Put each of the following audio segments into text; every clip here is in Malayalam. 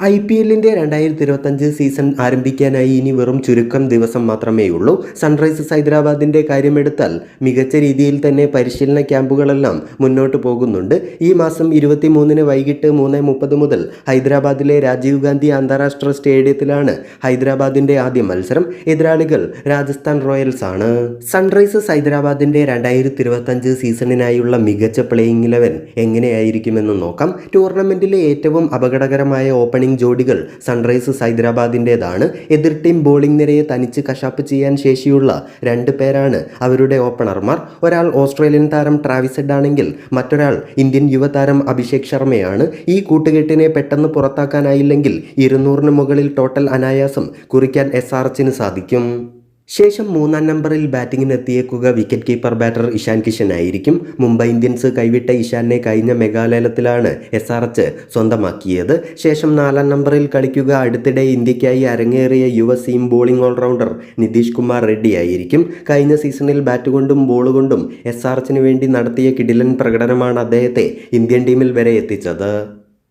ഐ പി എല്ലിന്റെ രണ്ടായിരത്തി ഇരുപത്തഞ്ച് സീസൺ ആരംഭിക്കാനായി ഇനി വെറും ചുരുക്കം ദിവസം മാത്രമേ ഉള്ളൂ സൺറൈസേഴ്സ് ഹൈദരാബാദിന്റെ കാര്യമെടുത്താൽ മികച്ച രീതിയിൽ തന്നെ പരിശീലന ക്യാമ്പുകളെല്ലാം മുന്നോട്ട് പോകുന്നുണ്ട്. ഈ മാസം ഇരുപത്തി മൂന്നിന് വൈകിട്ട് മൂന്ന് മുപ്പത് മുതൽ ഹൈദരാബാദിലെ രാജീവ് ഗാന്ധി അന്താരാഷ്ട്ര സ്റ്റേഡിയത്തിലാണ് ഹൈദരാബാദിന്റെ ആദ്യ മത്സരം. എതിരാളികൾ രാജസ്ഥാൻ റോയൽസ് ആണ്. സൺറൈസേഴ്സ് ഹൈദരാബാദിന്റെ രണ്ടായിരത്തി ഇരുപത്തഞ്ച് സീസണിനായുള്ള മികച്ച പ്ലേയിങ് ഇലവൻ എങ്ങനെയായിരിക്കുമെന്ന് നോക്കാം. ടൂർണമെന്റിലെ ഏറ്റവും അപകടകരമായ ഓപ്പണിംഗ് ജോഡികൾ സൺറൈസേഴ്സ് ഹൈദരാബാദിന്റേതാണ് എതിർ ടീം ബോളിംഗ് നിരയെ തനിച്ച് കഷാപ്പ് ചെയ്യാൻ ശേഷിയുള്ള രണ്ട് പേരാണ് അവരുടെ ഓപ്പണർമാർ ഒരാൾ ഓസ്ട്രേലിയൻ താരം ട്രാവിസ് ആണെങ്കിൽ മറ്റൊരാൾ ഇന്ത്യൻ യുവതാരം അഭിഷേക് ശർമ്മയാണ്. ഈ കൂട്ടുകെട്ടിനെ പെട്ടെന്ന് പുറത്താക്കാനായില്ലെങ്കിൽ ഇരുന്നൂറിന് മുകളിൽ ടോട്ടൽ അനായാസം കുറിക്കാൻ എസ് ആർ സാധിക്കും. ശേഷം മൂന്നാം നമ്പറിൽ ബാറ്റിങ്ങിനെത്തിയേക്കുക wicket keeper batter Ishan Kishan ആയിരിക്കും. മുംബൈ ഇന്ത്യൻസ് കൈവിട്ട ഇഷാനെ കഴിഞ്ഞ മെഗാലയത്തിലാണ് എസ് ആർ എച്ച് സ്വന്തമാക്കിയത്. ശേഷം നാലാം നമ്പറിൽ കളിക്കുക അടുത്തിടെ ഇന്ത്യക്കായി അരങ്ങേറിയ യുവ seam bowling allrounder Nitish Kumar Reddy ആയിരിക്കും. കഴിഞ്ഞ സീസണിൽ ബാറ്റ് കൊണ്ടും ബോൾ കൊണ്ടും എസ് ആർ എച്ചിന് വേണ്ടി നടത്തിയ കിടിലൻ പ്രകടനമാണ് അദ്ദേഹത്തെ ഇന്ത്യൻ ടീമിൽ വരെ എത്തിച്ചത്.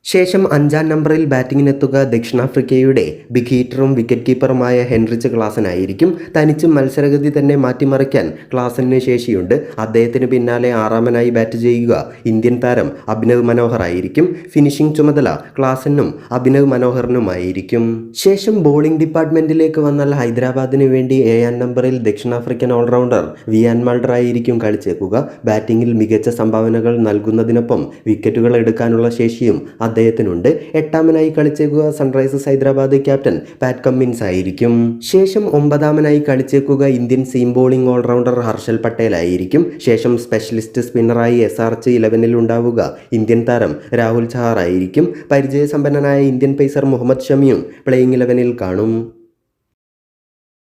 ശേഷം അഞ്ചാം നമ്പറിൽ ബാറ്റിങ്ങിനെത്തുക ദക്ഷിണാഫ്രിക്കയുടെ ബിഗ് ഹീറ്ററും വിക്കറ്റ് കീപ്പറുമായ ഹെൻറിച്ച് ക്ലാസനായിരിക്കും തനിച്ച് മത്സരഗതി തന്നെ മാറ്റിമറിക്കാൻ ക്ലാസന് ശേഷിയുണ്ട്. അദ്ദേഹത്തിന് പിന്നാലെ ആറാമനായി ബാറ്റ് ചെയ്യുക ഇന്ത്യൻ താരം അഭിനവ് മനോഹർ ആയിരിക്കും. ഫിനിഷിംഗ് ചുമതല ക്ലാസനും അഭിനവ് മനോഹറിനുമായിരിക്കും. ശേഷം ബോളിംഗ് ഡിപ്പാർട്ട്മെന്റിലേക്ക് വന്നാൽ ഹൈദരാബാദിന് വേണ്ടി ഏഴാം നമ്പറിൽ ദക്ഷിണാഫ്രിക്കൻ ഓൾറൗണ്ടർ വിയാൻ മൾഡർ ആയിരിക്കും കളിച്ചേക്കുക. ബാറ്റിംഗിൽ മികച്ച സംഭാവനകൾ നൽകുന്നതിനൊപ്പം വിക്കറ്റുകൾ എടുക്കാനുള്ള ശേഷിയും അദ്ദേഹത്തിനുണ്ട്. എട്ടാമനായി കളിച്ചേക്കുക Sunrisers Hyderabad captain Pat Cummins ആയിരിക്കും. ശേഷം ഒമ്പതാമനായി കളിച്ചേക്കുക Indian seam bowling allrounder Harshal Patel ആയിരിക്കും ശേഷം സ്പെഷ്യലിസ്റ്റ് സ്പിന്നറായി എസ് ആർ എച്ച് ഇലവനിൽ ഉണ്ടാവുക ഇന്ത്യൻ താരം രാഹുൽ ചഹാർ ആയിരിക്കും. പരിചയസമ്പന്നനായ ഇന്ത്യൻ പേസർ മുഹമ്മദ് ഷമിയും പ്ലേയിങ് ഇലവനിൽ കാണും.